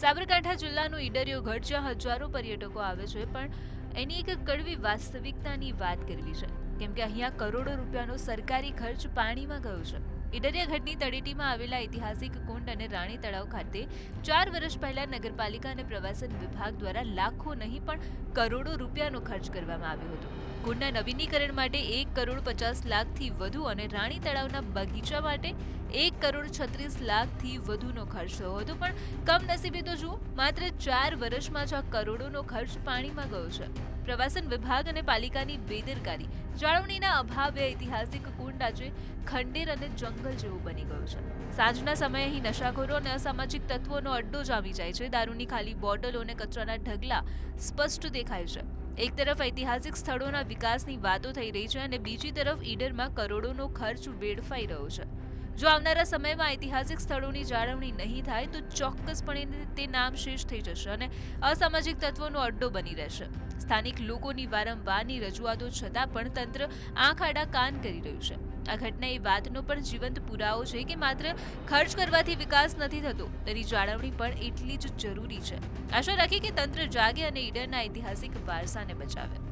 સાબરકાંઠા જિલ્લાનું ઈડરિયો ગઢ જ્યાં હજારો પર્યટકો આવે છે, પણ એની એક કડવી વાસ્તવિકતાની વાત કરવી છે. કેમ કે અહીંયા કરોડો રૂપિયાનો સરકારી ખર્ચ પાણીમાં ગયો છે. ઈડરિયા ગઢની તળેટીમાં આવેલા ઐતિહાસિક કુંડ અને રાણી તળાવ ખાતે ચાર વર્ષ પહેલા નગરપાલિકા અને પ્રવાસન વિભાગ દ્વારા લાખો નહીં પણ કરોડો રૂપિયાનો ખર્ચ કરવામાં આવ્યો હતો. કુંડના નવીનીકરણ માટે એક કરોડ પચાસ લાખથી વધુ અને રાણી તળાવના બગીચા માટે એક કરોડ છત્રીસ લાખથી વધુનો ખર્ચ થયો હતો. પણ કમનસીબે તો જુઓ, માત્ર ચાર વર્ષમાં જ આ કરોડોનો ખર્ચ પાણીમાં ગયો છે. પ્રવાસન વિભાગ અને પાલિકાની બેદરકારી, જાળવણીના અભાવે ઐતિહાસિક કુંડ આજે ખંડેર અને જંગલ જેવું બની ગયું છે. સાંજના સમયે અહીં નશાખોરો અને અસામાજિક તત્વોનો અડ્ડો જામી જાય છે. દારૂની ખાલી બોટલો અને કચરાના ઢગલા સ્પષ્ટ દેખાય છે. એક તરફ ઐતિહાસિક સ્થળોના વિકાસની વાતો થઈ રહી છે અને બીજી તરફ ઈડરમાં કરોડોનો ખર્ચ વેડફાઈ રહ્યો છે. જો આવનારા સમયમાં ઐતિહાસિક સ્થળોની જાળવણી નહીં થાય, તો ચોક્કસપણે તે નામ શેષ થઈ જશે અને અસામાજિક તત્વોનો અડ્ડો બની રહેશે. સ્થાનિક લોકોની વારંવારની રજૂઆતો છતાં પણ તંત્ર આંખ આડા કાન કરી રહ્યું છે. આ ઘટના એ વાતનો પણ જીવંત પુરાવો છે કે માત્ર ખર્ચ કરવાથી વિકાસ નથી થતો, તેની જાળવણી પણ એટલી જ જરૂરી છે. આશા રાખી કે તંત્ર જાગે અને ઈડરના ઐતિહાસિક વારસાને બચાવે.